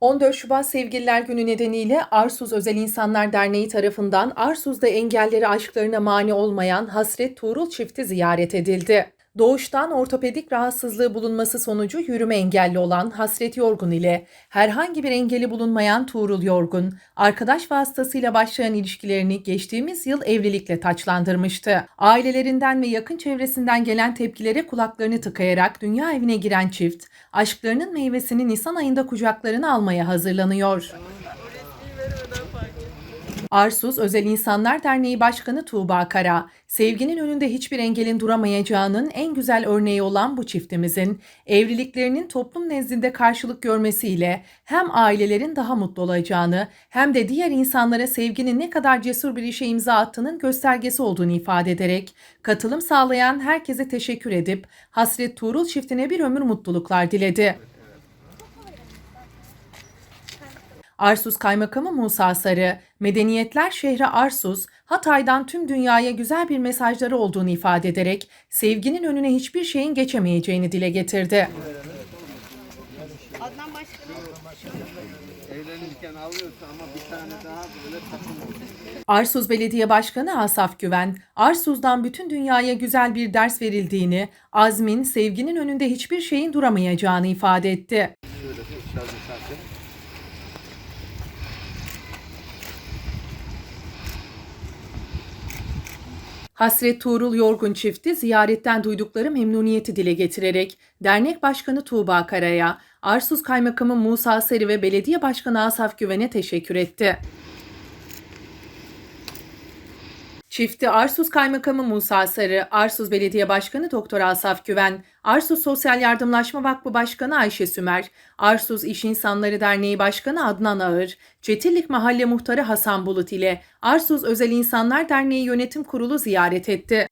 14 Şubat Sevgililer Günü nedeniyle Arsuz Özel İnsanlar Derneği tarafından Arsuz'da engelleri aşklarına mani olmayan Hasret Tuğrul çifti ziyaret edildi. Doğuştan ortopedik rahatsızlığı bulunması sonucu yürüme engelli olan Hasret Yorgun ile herhangi bir engeli bulunmayan Tuğrul Yorgun, arkadaş vasıtasıyla başlayan ilişkilerini geçtiğimiz yıl evlilikle taçlandırmıştı. Ailelerinden ve yakın çevresinden gelen tepkilere kulaklarını tıkayarak dünya evine giren çift, aşklarının meyvesini Nisan ayında kucaklarına almaya hazırlanıyor. Arsuz Özel İnsanlar Derneği Başkanı Tuğba Kara, sevginin önünde hiçbir engelin duramayacağının en güzel örneği olan bu çiftimizin evliliklerinin toplum nezdinde karşılık görmesiyle hem ailelerin daha mutlu olacağını hem de diğer insanlara sevginin ne kadar cesur bir işe imza attığının göstergesi olduğunu ifade ederek katılım sağlayan herkese teşekkür edip Hasret Tuğrul çiftine bir ömür mutluluklar diledi. Arsuz Kaymakamı Musa Sarı, Medeniyetler şehri Arsuz, Hatay'dan tüm dünyaya güzel bir mesajları olduğunu ifade ederek sevginin önüne hiçbir şeyin geçemeyeceğini dile getirdi. Adnan Başkanım. Evlenirken alıyorsa ama bir tane daha böyle takım. Arsuz Belediye Başkanı Asaf Güven, Arsuz'dan bütün dünyaya güzel bir ders verildiğini, azmin, sevginin önünde hiçbir şeyin duramayacağını ifade etti. Hasret Tuğrul Yorgun çifti ziyaretten duydukları memnuniyeti dile getirerek dernek başkanı Tuğba Kara'ya, Arsuz Kaymakamı Musa Seri ve belediye başkanı Asaf Güven'e teşekkür etti. Çifti Arsuz Kaymakamı Musa Sarı, Arsuz Belediye Başkanı Doktor Asaf Güven, Arsuz Sosyal Yardımlaşma Vakfı Başkanı Ayşe Sümer, Arsuz İş İnsanları Derneği Başkanı Adnan Ağır, Çetillik Mahalle Muhtarı Hasan Bulut ile Arsuz Özel İnsanlar Derneği Yönetim Kurulu ziyaret etti.